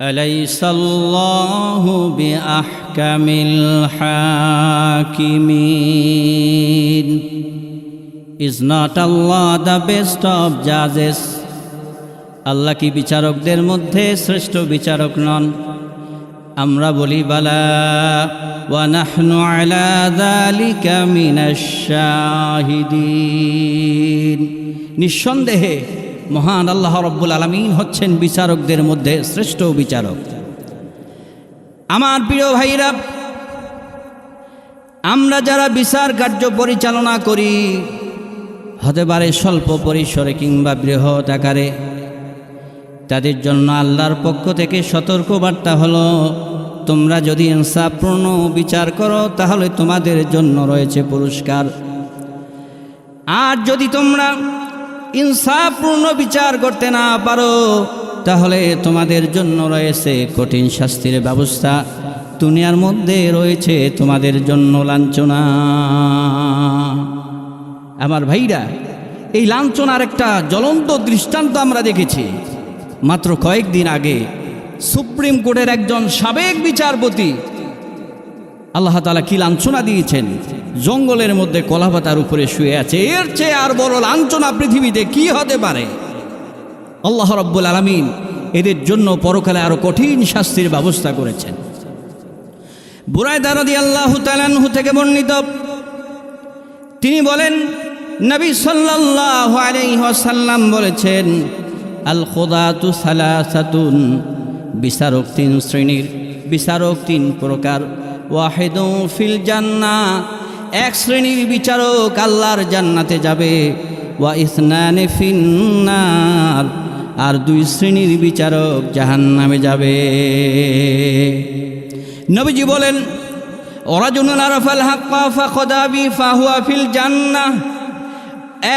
أليس الله بأحكم الحاكمين Is not Allah the best of judges? আল্লাহ কি বিচারকদের মধ্যে শ্রেষ্ঠ বিচারক নন আমরা বলি বালা ওয়ানাহনু আলা যালিকা মিনাশ শাহিদিন নিঃসন্দেহে মহান আল্লাহ রব্বুল আলমিন হচ্ছেন বিচারকদের মধ্যে শ্রেষ্ঠ বিচারক। আমার প্রিয় ভাইরা, আমরা যারা বিচার কার্য পরিচালনা করি, হতে পারে স্বল্প পরিসরে কিংবা বৃহৎ আকারে, তাদের জন্য আল্লাহর পক্ষ থেকে সতর্ক বার্তা হলো, তোমরা যদি ইনসাফপূর্ণ বিচার করো, তাহলে তোমাদের জন্য রয়েছে পুরস্কার। আর যদি তোমরা ইনসাফপূর্ণ বিচার করতে না পারো, তাহলে তোমাদের জন্য রয়েছে কঠিন শাস্তির ব্যবস্থা। দুনিয়ার মধ্যে রয়েছে তোমাদের জন্য লাঞ্ছনা। আমার ভাইরা, এই লাঞ্ছনার একটা জ্বলন্ত দৃষ্টান্ত আমরা দেখেছি। মাত্র কয়েকদিন আগে সুপ্রিম কোর্টের একজন সাবেক বিচারপতি আল্লাহ তালা কি লাঞ্ছনা দিয়েছেন? জঙ্গলের মধ্যে কলাপাতার উপরে শুয়ে আছে। এর চেয়ে আর বড় লাঞ্ছনা পৃথিবীতে কি হতে পারে? আল্লাহ রব্বুল আলমিন এদের জন্য পরকালে আরও কঠিন শাস্তির ব্যবস্থা করেছেন। বুরাই দারদি আল্লাহ তালানহু থেকে বর্ণিত, তিনি বলেন, নবী সাল্লাল্লাহু আলাইহি ওয়াসাল্লাম বলেছেন, আল খোদাতু সালাসাতুন, বিচারক তিন শ্রেণির, বিচারক তিন প্রকার। ওয়াহিদু ফিল জান্না। এক শ্রেণির বিচারক আল্লাহর জান্নাতে যাবে। ওয়া ইসনানে ফিন্নার। আর দুই শ্রেণির বিচারক জাহান্নামে যাবে। নবীজি বলেন ওরাজুনুল আরফাল হাক্কা ফাখদাবি ফাহুয়া ফিল জান্নাহ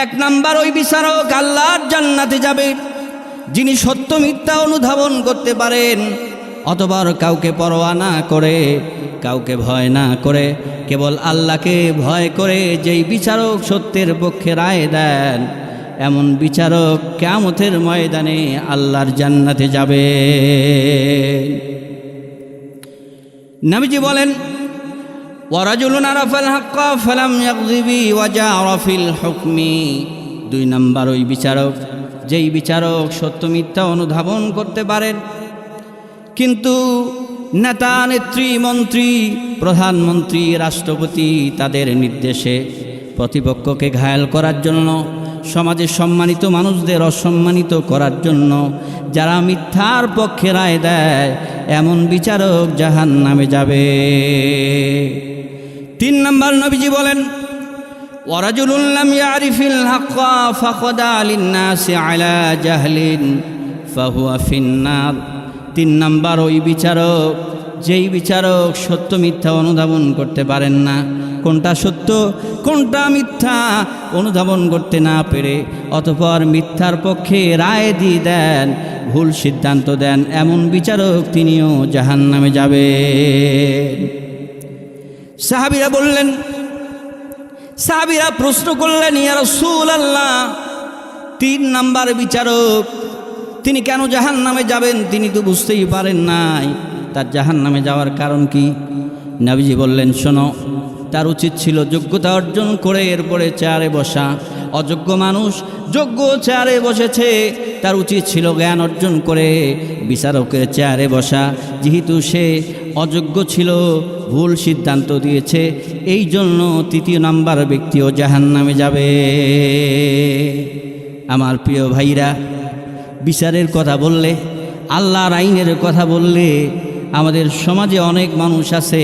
এক নাম্বার ওই বিচারক আল্লাহর জান্নাতে যাবে, যিনি সত্য মিথ্যা অনুধাবন করতে পারেন। অতবার কাউকে পরোয়া না করে, কাউকে ভয় না করে, কেবল আল্লাহকে ভয় করে যেই বিচারক সত্যের পক্ষে রায় দেন, এমন বিচারক কেমতের ময়দানে আল্লাহর জান্নাতে যাবে। নবীজি বলেন ওয়ারাজুলুন আরাফাল হাক্কা ফালাম ইয়াকযিবি ওয়াজারা ফিল হুকমি। দুই নাম্বার ওই বিচারক, যেই বিচারক সত্য মিথ্যা অনুধাবন করতে পারেন কিন্তু নেতা, নেত্রী, মন্ত্রী, প্রধানমন্ত্রী, রাষ্ট্রপতি তাদের নির্দেশে প্রতিপক্ষকে ঘায়াল করার জন্য, সমাজে সম্মানিত মানুষদের অসম্মানিত করার জন্য যারা মিথ্যার পক্ষে রায় দেয়, এমন বিচারক জাহান নামে যাবে। তিন নম্বর নবীজি বলেন ওয়ারাজুলুল্লাম ইয়ারিফিল হাক্কা ফাকদা লিন্নাসি আলা জাহলিন ফাহুয়া ফিন্নার। তিন নাম্বার ওই বিচারক, যেই বিচারক সত্য মিথ্যা অনুধাবন করতে পারেন না। কোনটা সত্য, কোনটা মিথ্যা অনুধাবন করতে না পেরে অতপর মিথ্যার পক্ষে রায় দিয়ে দেন, ভুল সিদ্ধান্ত দেন, এমন বিচারক তিনিও জাহান নামে যাবে সাহাবিরা বললেন, সাহাবিরা প্রশ্ন করলেন, ইয়া রসুল আল্লাহ তিন নাম্বার বিচারক তিনি কেন জাহান নামে যাবেন তিনি তো বুঝতেই পারেন নাই। তার জাহান নামে যাওয়ার কারণ কি? নাবিজি বললেন, শোনো, তার উচিত ছিল যোগ্যতা অর্জন করে এরপরে চেয়ারে বসা। অযোগ্য মানুষ যোগ্য চেয়ারে বসেছে, তার উচিত ছিল জ্ঞান অর্জন করে বিচারকের চেয়ারে বসা। যেহেতু সে অযোগ্য ছিল, ভুল সিদ্ধান্ত দিয়েছে, এই জন্য তৃতীয় নাম্বার ব্যক্তিও জাহান নামে যাবে। আমার প্রিয় ভাইরা বিচারের কথা বললে, আল্লাহর আইনের কথা বললে আমাদের সমাজে অনেক মানুষ আছে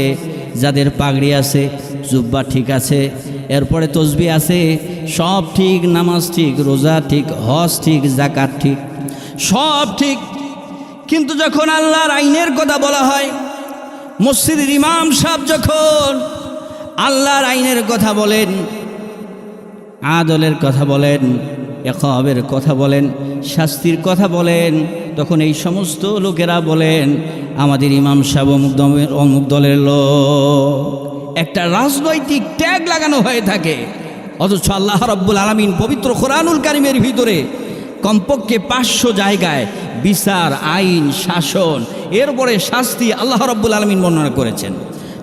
যাদের পাগড়ি আছে, জুব্বা ঠিক আছে, এরপরে তসবি আছে, সব ঠিক, নামাজ ঠিক, রোজা ঠিক, হজ ঠিক জাকাত ঠিক, সব ঠিক। কিন্তু যখন আল্লাহর আইনের কথা বলা হয়, মসজিদের ইমাম সাহেব যখন আল্লাহর আইনের কথা বলেন, আদলের কথা বলেন একবের কথা বলেন, শাস্তির কথা বলেন, তখন এই সমস্ত লোকেরা বলেন, আমাদের ইমাম সাহেব অমুক দমের, অমুক দলের লোক। একটা রাজনৈতিক ট্যাগ লাগানো হয়ে থাকে। অথচ আল্লাহ রব্বুল আলমিন পবিত্র কোরআনুল কারিমের ভিতরে কমপক্ষে পাঁচশো জায়গায় বিচার, আইন, শাসন, এরপরে শাস্তি আল্লাহ রব্বুল আলমিন বর্ণনা করেছেন।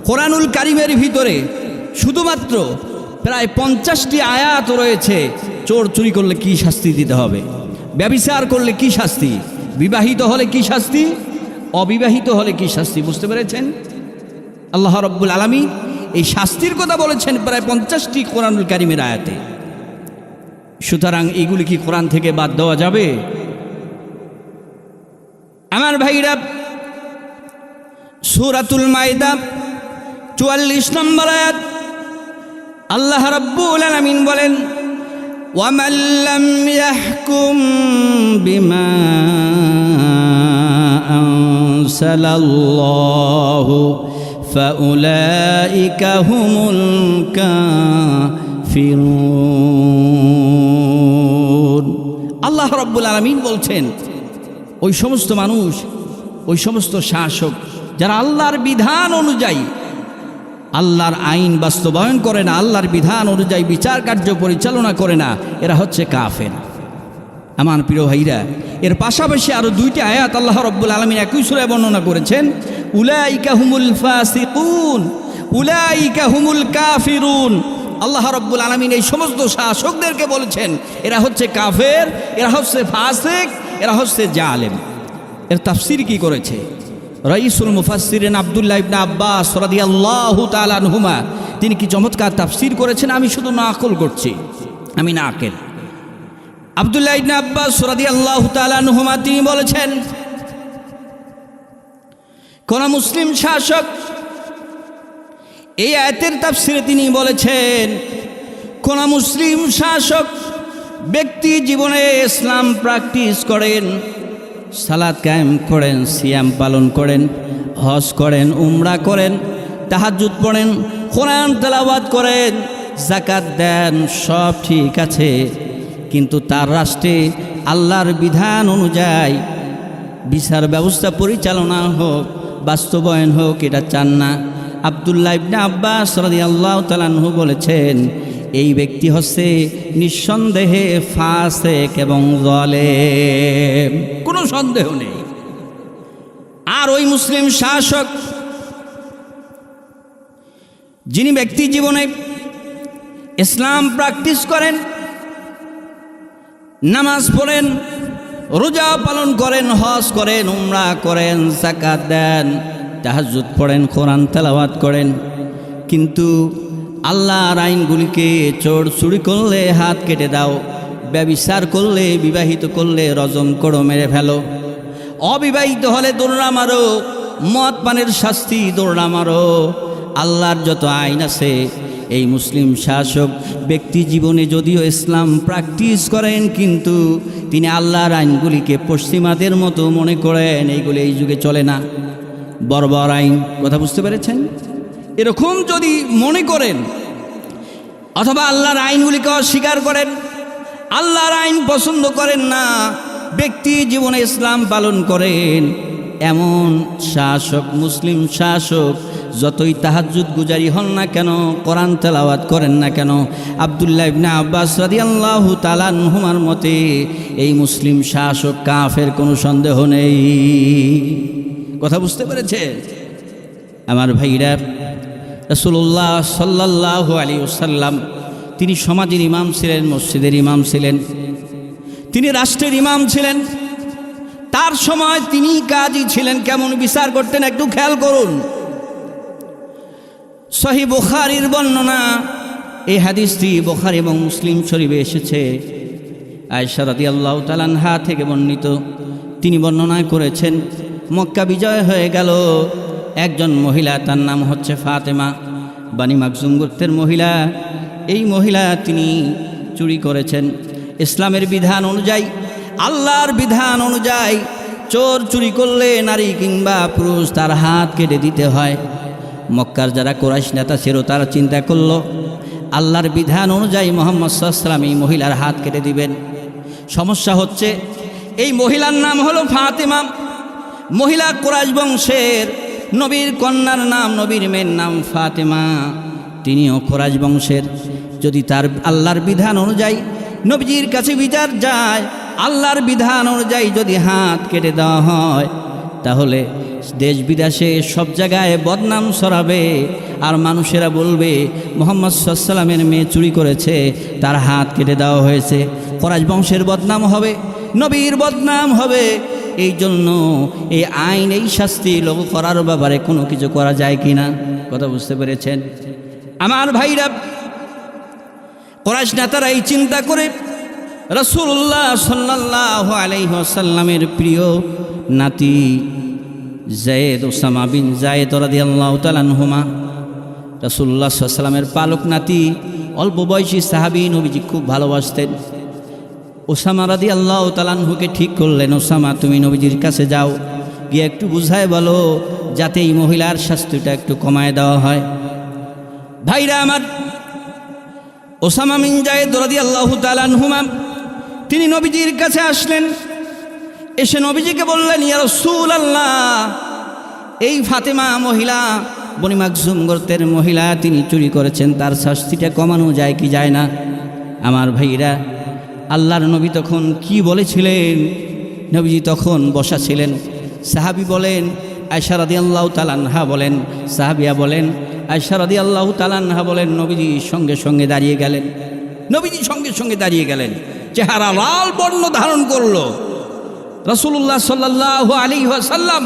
কোরআনুল কারিমের ভিতরে শুধুমাত্র প্রায় পঞ্চাশটি আয়াত রয়েছে চোর চুরি করলে কি শাস্তি দিতে হবে? ব্যবিচার করলে কি শাস্তি? বিবাহিত হলে কি শাস্তি? অবিবাহিত হলে কি শাস্তি? বুঝতে পেরেছেন? আল্লাহ রব্বুল আলমী এই শাস্তির কথা বলেছেন প্রায় পঞ্চাশটি কোরআনুল কারিমের আয়াতে। সুতরাং এগুলি কি কোরআন থেকে বাদ দেওয়া যাবে? আমার ভাইরা, সুরাতুল মায়দা, চুয়াল্লিশ নম্বর আয়াত, আল্লাহ রব্বুল আলামিন বলেন ওয়ামান লাম ইয়াহকুম বিমা আনসালাল্লাহু ফাউলাইকা হুমুল কাফিরুন আল্লাহ রব্বুল আলামিন বলছেন, ওই সমস্ত মানুষ, ওই সমস্ত শাসক, যারা আল্লাহর বিধান অনুযায়ী আল্লাহর আইন বাস্তবায়ন করে না, আল্লাহর বিধান অনুযায়ী বিচার কার্য পরিচালনা করে না, এরা হচ্ছে কাফের। আমার প্রিয় ভাইরা, এর পাশাপাশি আরও দুইটি আয়াত আল্লাহ রব্বুল আলমিন একই সুরায় বর্ণনা করেছেন, উলাইকা হুমুল ফাসিকুন, উলাইকা হুমুল কাফিরুন। আল্লাহ রব্বুল আলমিন এই সমস্ত শাসকদেরকে বলেছেন, এরা হচ্ছে কাফের, এরা হচ্ছে ফাসিক, এরা হচ্ছে জালেম। এর তাফসির কি করেছে? রঈসুল মুফাসসিরিন আব্দুল্লাহ ইবনা আব্বাস রাদিয়াল্লাহু তাআলা আনহুমা, তিনি কি চমৎকার তাফসির করেছেন? আমি শুধু নাকল করছি। আমি না আকেল আব্দুল্লাহ ইবনা আব্বাস রাদিয়াল্লাহু তাআলা আনহুমা, তিনি বলেছেন, কোন মুসলিম শাসক, এই আয়াতের তাফসিরে তিনি বলেছেন, কোন মুসলিম শাসক ব্যক্তি জীবনে ইসলাম প্র্যাকটিস করেন সালাদ কায়েম করেন, সিয়াম পালন করেন, হজ করেন, উমরা করেন তাহাজুদ পড়েন, কোরআন তেলাবাদ করেন জাকাত দেন, সব ঠিক আছে। কিন্তু তার রাষ্ট্রে আল্লাহর বিধান অনুযায়ী বিচার ব্যবস্থা পরিচালনা হোক, বাস্তবায়ন হোক, এটা চান না। আবদুল্লাহ ইবনে আব্বাস রাদিয়াল্লাহু তাআলাহু বলেছেন এই ব্যক্তি হচ্ছে নিঃসন্দেহে ফাসেক এবং জালেম। কোনো সন্দেহ নেই। আর ওই মুসলিম শাসক, যিনি ব্যক্তি জীবনে ইসলাম প্র্যাকটিস করেন, নামাজ পড়েন, রোজা পালন করেন, হজ করেন, উমরা করেন জাকাত দেন তাহাজুদ পড়েন, কোরআন তেলাওয়াত করেন, কিন্তু আল্লাহর আইনগুলিকে চোর চুরি করলে হাত কেটে দাও, ব্যবিচার করলে, বিবাহিত করলে রজম করো, মেরে ফেলো। অবিবাহিত হলে দৌড়া মারো, মদ পানের শাস্তি দৌড়া মারো। আল্লাহর যত আইন আছে, এই মুসলিম শাসক ব্যক্তি জীবনে যদিও ইসলাম প্র্যাকটিস করেন, কিন্তু তিনি আল্লাহর আইনগুলিকে পশ্চিমাদের মতো মনে করেন, এইগুলি এই যুগে চলে না। বর্বর আইন, কথা বুঝতে পেরেছেন? এরকম যদি মনে করেন, অথবা আল্লাহর আইনগুলিকে অস্বীকার করেন, আল্লাহর আইন পছন্দ করেন না, ব্যক্তি জীবনে ইসলাম পালন করেন, এমন শাসক, মুসলিম শাসক, যতই তাহাজুদ গুজারি হন না কেন, কোরআন তেলাওয়াত করেন না কেন, আবদুল্লাহ ইবনে আব্বাস রাদিয়াল্লাহু তাআলা হুমার মতে, এই মুসলিম শাসক কাফের কোনো সন্দেহ নেই। কথা বুঝতে পেরেছে আমার ভাইরা রসুল্লাহ সাল্লাহ আলী ওসাল্লাম তিনি সমাজের ইমাম ছিলেন, মসজিদের ইমাম ছিলেন। তিনি রাষ্ট্রের ইমাম ছিলেন। তার সময় তিনি কাজই ছিলেন। কেমন বিচার করতেন একটু খেয়াল করুন। সহি বুখারির বর্ণনা, এই হাদিসটি বুখারি এবং মুসলিম শরীফে এসেছে। আয়সা রাদি আল্লাহ তালানহা থেকে বর্ণিত। তিনি বর্ণনা করেছেন, মক্কা বিজয় হয়ে গেল। একজন মহিলা, তার নাম হচ্ছে ফাতেমা বানি মাকজুম গোত্রের মহিলা। এই মহিলা তিনি চুরি করেছেন। ইসলামের বিধান অনুযায়ী, আল্লাহর বিধান অনুযায়ী চোর চুরি করলে নারী কিংবা পুরুষ তার হাত কেটে দিতে হয়। মক্কার যারা কোরাইশ নেতা ছিল, তারা চিন্তা করল, আল্লাহর বিধান অনুযায়ী মোহাম্মদ সাল্লাম এই মহিলার হাত কেটে দিবেন। সমস্যা হচ্ছে, এই মহিলার নাম হলো ফাতেমা। মহিলা কোরাইশ বংশের নবীর কন্যার নাম, নবীর মেয়ের নাম ফাতেমা। তিনিও কোরাইশ বংশের। যদি তার আল্লাহর বিধান অনুযায়ী নবীজির কাছে বিচার যায়, আল্লাহর বিধান অনুযায়ী যদি হাত কেটে দেওয়া হয়, তাহলে দেশ বিদেশে সব জায়গায় বদনাম সরাবে আর মানুষেরা বলবে, মোহাম্মদ সাল্লামের মেয়ে চুরি করেছে, তার হাত কেটে দেওয়া হয়েছে। করাজ বংশের বদনাম হবে, নবীর বদনাম হবে এই জন্য এই আইন, এই শাস্তি লোক করার ব্যাপারে কোনো কিছু করা যায় কি না? কথা বুঝতে পেরেছেন? আমার ভাইরা কোরআশ নেতারা এই চিন্তা করে রসুল্লাহ সাল্লাহ আলাইসাল্লামের প্রিয় নাতি জায়েদ ওসামা বিন জায়েদ রাদি আল্লাহ তালানহুমা রসুল্লাহ সাল্লামের পালক নাতি, অল্প বয়সী সাহাবি নবীজি খুব ভালোবাসতেন। ওসামা রাদি আল্লাহ তালানহুকে ঠিক করলেন, ওসামা, তুমি নবীজির কাছে যাও, গিয়ে একটু বুঝায় বলো, যাতে এই মহিলার শাস্তিটা একটু কমায় দেওয়া হয়। ভাইরা আমার, ওসামা মিন জায়েদ রাদি আল্লাহ তালানহুমা তিনি নবীজির কাছে আসলেন। এসে নবীজিকে বললেন, ইয়া রসুল আল্লাহ এই ফাতেমা মহিলা, বনি গোত্রের মহিলা, তিনি চুরি করেছেন, তার শাস্তিটা কমানো যায় কি যায় না? আমার ভাইরা আল্লাহর নবী তখন কি বলেছিলেন? নবীজি তখন বসা ছিলেন। সাহাবি বলেন আয়সা রাদি আল্লাহ তালানহা বলেন সাহাবিয়া বলেন আয়সা রাদি আল্লাহ তালানহা বলেন, নবীজি সঙ্গে সঙ্গে দাঁড়িয়ে গেলেন। নবীজি সঙ্গে সঙ্গে দাঁড়িয়ে গেলেন। চেহারা লাল বর্ণ ধারণ করল। রসুল্লাহ সাল্লাহ আলী সাল্লাম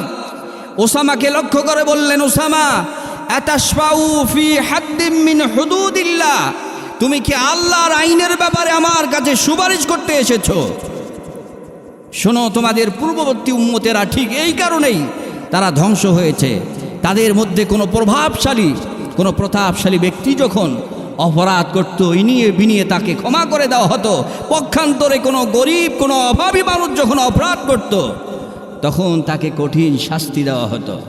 ওসামাকে লক্ষ্য করে বললেন, ওসামা ফি হাদ্দিম মিন তুমি কি আল্লাহর আইনের ব্যাপারে আমার কাছে সুপারিশ করতে এসেছ? শোনো, তোমাদের পূর্ববর্তী উম্মতেরা ঠিক এই কারণেই তারা ধ্বংস হয়েছে। তাদের মধ্যে কোনো প্রভাবশালী, কোনো প্রতাপশালী ব্যক্তি যখন অপরাধ করতো, ইনিয়ে বিনিয়ে তাকে ক্ষমা করে দেওয়া হতো। পক্ষান্তরে কোনো গরিব, কোনো অভাবী মানুষ যখন অপরাধ করত, তখন তাকে কঠিন শাস্তি দেওয়া হতো।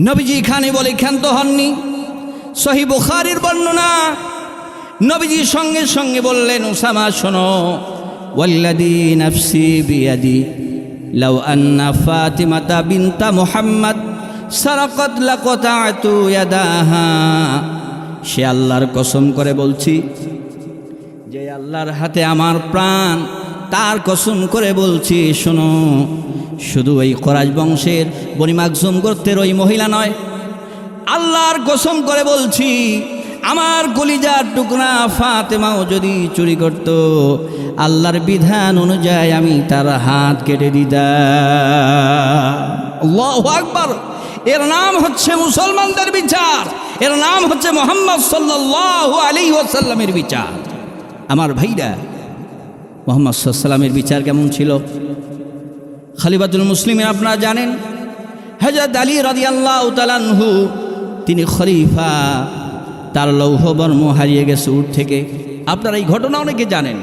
নবীজি খানে বলে ক্ষান্ত হননি। সহি বর্ণনা নবীজি সঙ্গে সঙ্গে বললেন ওসামা শোনো। ওয়াল্লাদি ফাতিমাতা সে আল্লাহর কসম করে বলছি, যে আল্লাহর হাতে আমার প্রাণ, তার কসম করে বলছি, শোনো। শুধু ওই করাজ বংশের বনিমাকজুম গোত্রের ওই মহিলা নয়, আল্লাহর কসম করে বলছি আমার কলিজার টুকরা ফাতেমাও যদি চুরি করত, আল্লাহর বিধান অনুযায়ী আমি তার হাত কেটে দিতাম। এর নাম হচ্ছে মুসলমানদের বিচার। এর নাম হচ্ছে মোহাম্মদ সাল্লাহ আলী ওসাল্লামের বিচার। আমার ভাইরা, মোহাম্মদ সাল্লামের বিচার কেমন ছিল? খালিবাতুল মুসলিমের আপনারা জানেন হজরত আলী রাজি আল্লাহ তালানহু তিনি খলিফা তার লৌহ বর্ম হারিয়ে গেছে উঠ থেকে। আপনারা এই ঘটনা অনেকে জানেন।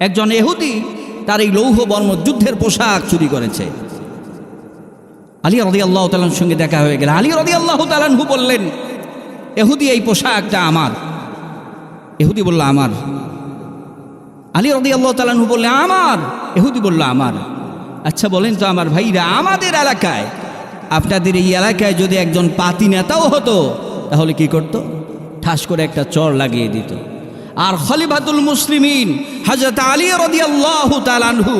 একজন এহুদি তার এই লৌহ বর্ম যুদ্ধের পোশাক চুরি করেছে। আলী রদি আল্লাহ তালার সঙ্গে দেখা হয়ে গেল। আলী রদি আল্লাহ তালানহু বললেন, এহুদি, এই পোশাকটা আমার। এহুদি বলল, আমার। আলী রদি আল্লাহ তালানহু বললে আমার। এহুদি বলল, আমার। আচ্ছা বলেন তো আমার ভাইরা, আমাদের এলাকায়, আপনাদের এই এলাকায় যদি একজন পাতি নেতাও হতো তাহলে কি করত? ঠাস করে একটা চর লাগিয়ে দিত। আর খলিফাতুল মুসলিমিন হজরত আলী রদি আল্লাহ তালানহু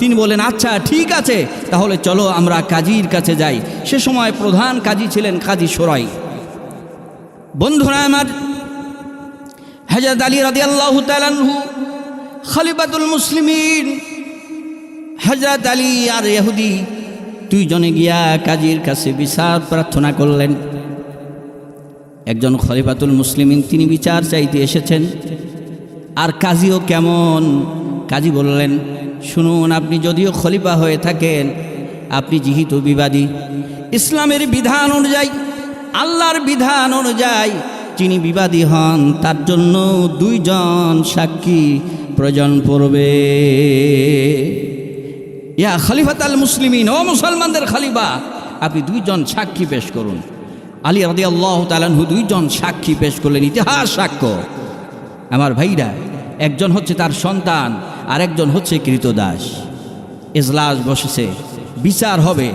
তিনি বলেন আচ্ছা ঠিক আছে, তাহলে চলো আমরা কাজীর কাছে যাই। সে সময় প্রধান কাজী ছিলেন কাজী সোরাই। বন্ধুরা আমার হাজার আলী রাদি আল্লাহ তালানহু খলিফাতুল মুসলিমিন হজরত আলী আর ইহুদি, দুইজনে গিয়া কাজীর কাছে বিচার প্রার্থনা করলেন। একজন খলিফাতুল মুসলিমিন, তিনি বিচার চাইতে এসেছেন। আর কাজীও কেমন? কাজী বললেন, শুনুন, আপনি যদিও খলিফা হয়ে থাকেন, আপনি যেহেতু বিবাদী। ইসলামের বিধান অনুযায়ী, আল্লাহর বিধান অনুযায়ী যিনি বিবাদী হন, তার জন্য দুইজন সাক্ষী প্রয়োজন পড়বে। ইয়া খলিফাত আল মুসলিমিন, ও মুসলমানদের খলিফা, আপনি দুইজন সাক্ষী পেশ করুন। আলী রাদি আল্লাহ তালানহু দুইজন সাক্ষী পেশ করলেন, ইতিহাস সাক্ষ্য। আমার ভাইরা, একজন হচ্ছে তার সন্তান আর একজন হচ্ছে কৃতদাস। এজলাস বসেছে, বিচার হবে।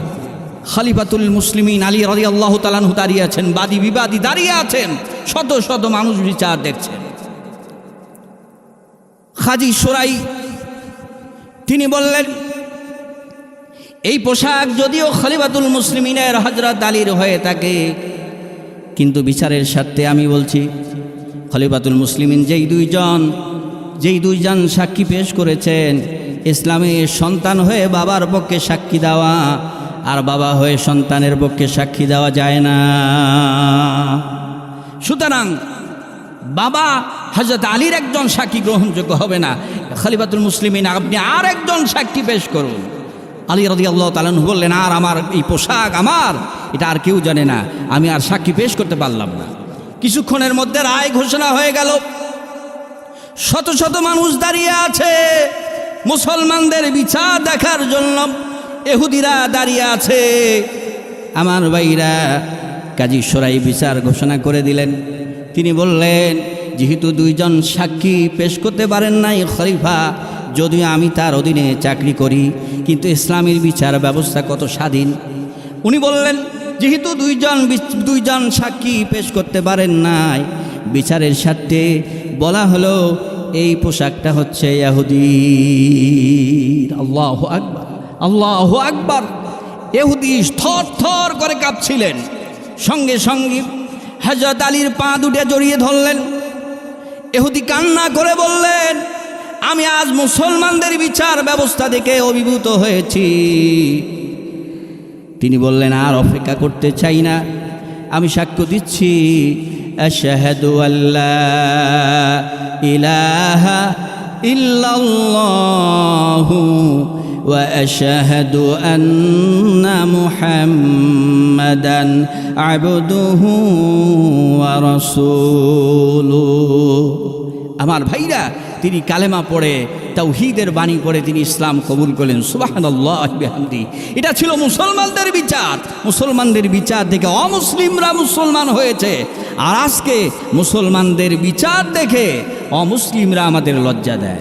খালিফাতুল মুসলিমিন আলী রাজি আল্লাহ তালানহু দাঁড়িয়ে আছেন, বাদী বিবাদী দাঁড়িয়ে আছেন, শত শত মানুষ বিচার দেখছেন খাজি সোরাই, তিনি বললেন, এই পোশাক যদিও খলিফাতুল মুসলিমিনের হজরত আলীর হয়ে থাকে কিন্তু বিচারের স্বার্থে আমি বলছি, খলিফাতুল মুসলিমিন যেই দুইজন যেই দুইজন সাক্ষী পেশ করেছেন ইসলামের সন্তান হয়ে বাবার পক্ষে সাক্ষী দেওয়া, আর বাবা হয়ে সন্তানের পক্ষে সাক্ষী দেওয়া যায় না। সুতরাং বাবা হজরত আলীর একজন সাক্ষী গ্রহণযোগ্য হবে না, খলিফাতুল মুসলিমিন আপনি আর একজন সাক্ষী পেশ করুন। আলী রদি আল্লাহ তালন বললেন, আর আমার এই পোশাক আমার এটা আর কেউ জানে না। আমি আর সাক্ষী পেশ করতে পারলাম না। কিছুক্ষণের মধ্যে রায় ঘোষণা হয়ে গেল। শত শত মানুষ দাঁড়িয়ে আছে। মুসলমানদের বিচার দেখার জন্য এহুদিরা দাঁড়িয়ে আছে। আমার ভাইরা, কাজী সরাই বিচার ঘোষণা করে দিলেন। তিনি বললেন, যেহেতু দুইজন সাক্ষী পেশ করতে পারেন নাই খলিফা, যদিও আমি তার অধীনে চাকরি করি, কিন্তু ইসলামের বিচার ব্যবস্থা কত স্বাধীন? উনি বললেন যেহেতু দুইজন দুইজন সাক্ষী পেশ করতে পারেন নাই, বিচারের স্বার্থে বলা হলো, এই পোশাকটা হচ্ছে ইয়াহুদির। আল্লাহ আকবার আল্লাহ আকবার। এহুদি থর থর করে কাঁপছিলেন। সঙ্গে সঙ্গে হজরত আলীর পা দুটে জড়িয়ে ধরলেন। এহুদি কান্না করে বললেন, আমি আজ মুসলমানদের বিচার ব্যবস্থা দেখে অভিভূত হয়েছি। তিনি বললেন, আর অপেক্ষা করতে চাই না। আমি সাক্ষ্য দিচ্ছি, আশহাদু আল্লাহ ইলাহা আমার ভাইরা তিনি কালেমা পড়ে, তাওহীদের বাণী করে তিনি ইসলাম কবুল করলেন। সুবাহানি এটা ছিল মুসলমানদের বিচার। মুসলমানদের বিচার দেখে অমুসলিমরা মুসলমান হয়েছে। আর আজকে মুসলমানদের বিচার দেখে অমুসলিমরা আমাদের লজ্জা দেয়।